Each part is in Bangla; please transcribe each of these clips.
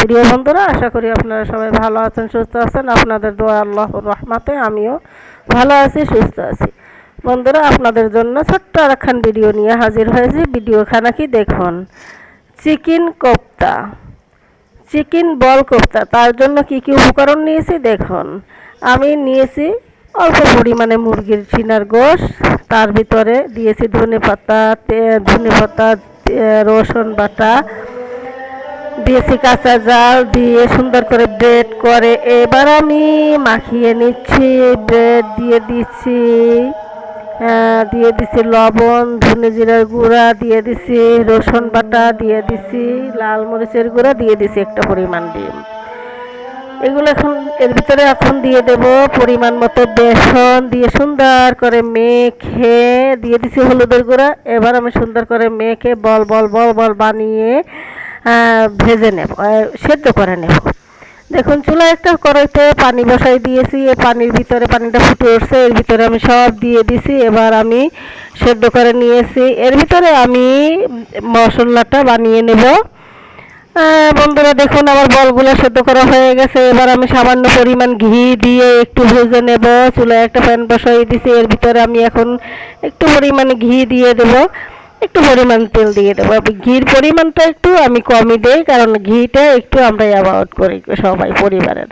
প্রিয় বন্ধুরা, আশা করি আপনারা সবাই ভালো আছেন, সুস্থ আছেন। আপনাদের রহমাতে আমিও ভালো আছি, সুস্থ আছি। বন্ধুরা, আপনাদের জন্য ছোট্ট আর একখান ভিডিও নিয়ে হাজির হয়েছি। ভিডিওখানা কি দেখুন? Chicken kofta. Chicken ball kofta. তার জন্য কি কি উপকরণ নিয়েছি? দেখুন। আমি নিয়েছি অল্প পরিমাণে মুরগির চিনার গোশ, তার ভিতরে দিয়েছি ধনে পাতা ধনে পাতা রসুন বাটা, দিয়েছি কাঁচা জাল দিয়ে সুন্দর করে ব্রেড করে। এবার আমি মাখিয়ে নিচ্ছি, ব্রেড দিয়ে দিচ্ছি দিয়ে দিছি লবণ, ধনে জিরার গুঁড়া দিয়ে দিছি রসুন বাটা দিয়ে দিছি লাল মরিচের গুঁড়া দিয়ে দিছি একটা পরিমাণ ডিম। এগুলো এখন এর ভিতরে এখন দিয়ে দেব পরিমাণ মতো বেসন দিয়ে সুন্দর করে মেখে দিয়ে দিছি হলুদের গুঁড়া। এবার আমি সুন্দর করে মেখে বল বল বল বল বানিয়ে ভেজে নেব সেদ্ধ করে নেব। দেখুন চুলা একটা কড়াইতে পানি বসাই দিয়েছি। এই পানির ভিতরে পানিটা ফুটে উঠছে, এর ভিতরে আমি সব দিয়ে দিছি। এবার আমি সেদ্ধ করে নিয়েছি। এর ভিতরে আমি মশলাটা বানিয়ে নেব। বন্ধুরা দেখুন, আমার বলগুলো সেদ্ধ করা হয়ে গেছে। এবার আমি সামান্য পরিমাণ ঘি দিয়ে একটু ভেজে নেব। চুলায় একটা প্যান বসাই দিছি, এর ভিতরে আমি এখন একটু পরিমাণ ঘি দিয়ে দেব। একটু পরিমাণ তেল দিয়ে দেবো। ঘির পরিমাণটা একটু আমি কমই দেই, কারণ ঘিটা একটু আমরা অ্যাভয়েড করি সবাই, পরিবারের।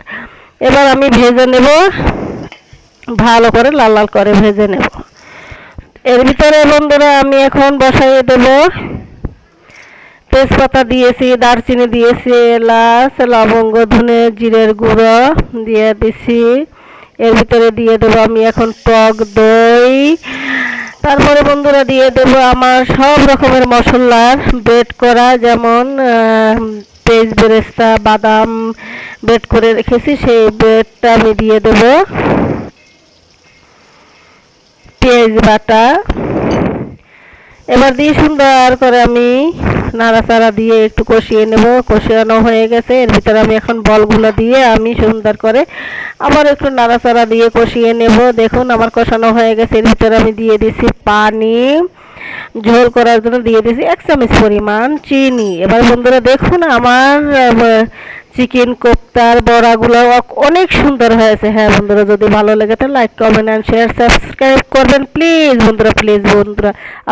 এবার আমি ভেজে নেব। ভালো করে লাল লাল করে ভেজে নেব। এর ভিতরে বন্ধুরা আমি এখন বসাইয়ে দেবো। তেজপাতা দিয়েছি, দারচিনি দিয়েছি, এলাচ, লবঙ্গ, ধনে জিরের গুঁড়ো দিয়ে দিছি। এর ভিতরে দিয়ে দেবো আমি এখন টক দই। তারপরে বন্ধুরা দিয়ে দেবো আমার সব রকমের মশলার বেট করা, যেমন পেঁয়াজ বেরেস্তা, বাদাম বেট করে রেখেছি, সেই বেটটা আমি দিয়ে দেবো। পেঁয়াজ বাটা। এবার দিয়ে সুন্দর করে আমি নাড়াচাড়া দিয়ে একটু কষিয়ে নেব। কষিয়ানো হয়ে গেছে। এর ভিতরে আমি এখন বলগুলো দিয়ে আমি সুন্দর করে আবার একটু নাড়াচাড়া দিয়ে কষিয়ে নেব। দেখুন, আমার কষানো হয়ে গেছে। এর ভিতরে আমি দিয়ে দিছি পানি। ঝোল করার জন্য দিয়ে দিছি এক চামচ পরিমাণ চিনি। এবার বন্ধুরা দেখুন, আমার চিকেন কোপ্তার বড়াগুলো অনেক সুন্দর হয়েছে। হ্যাঁ বন্ধুরা, যদি ভালো লেগে থাকে like comment and share subscribe করবেন। প্লিজ বন্ধুরা প্লিজ বন্ধুরা।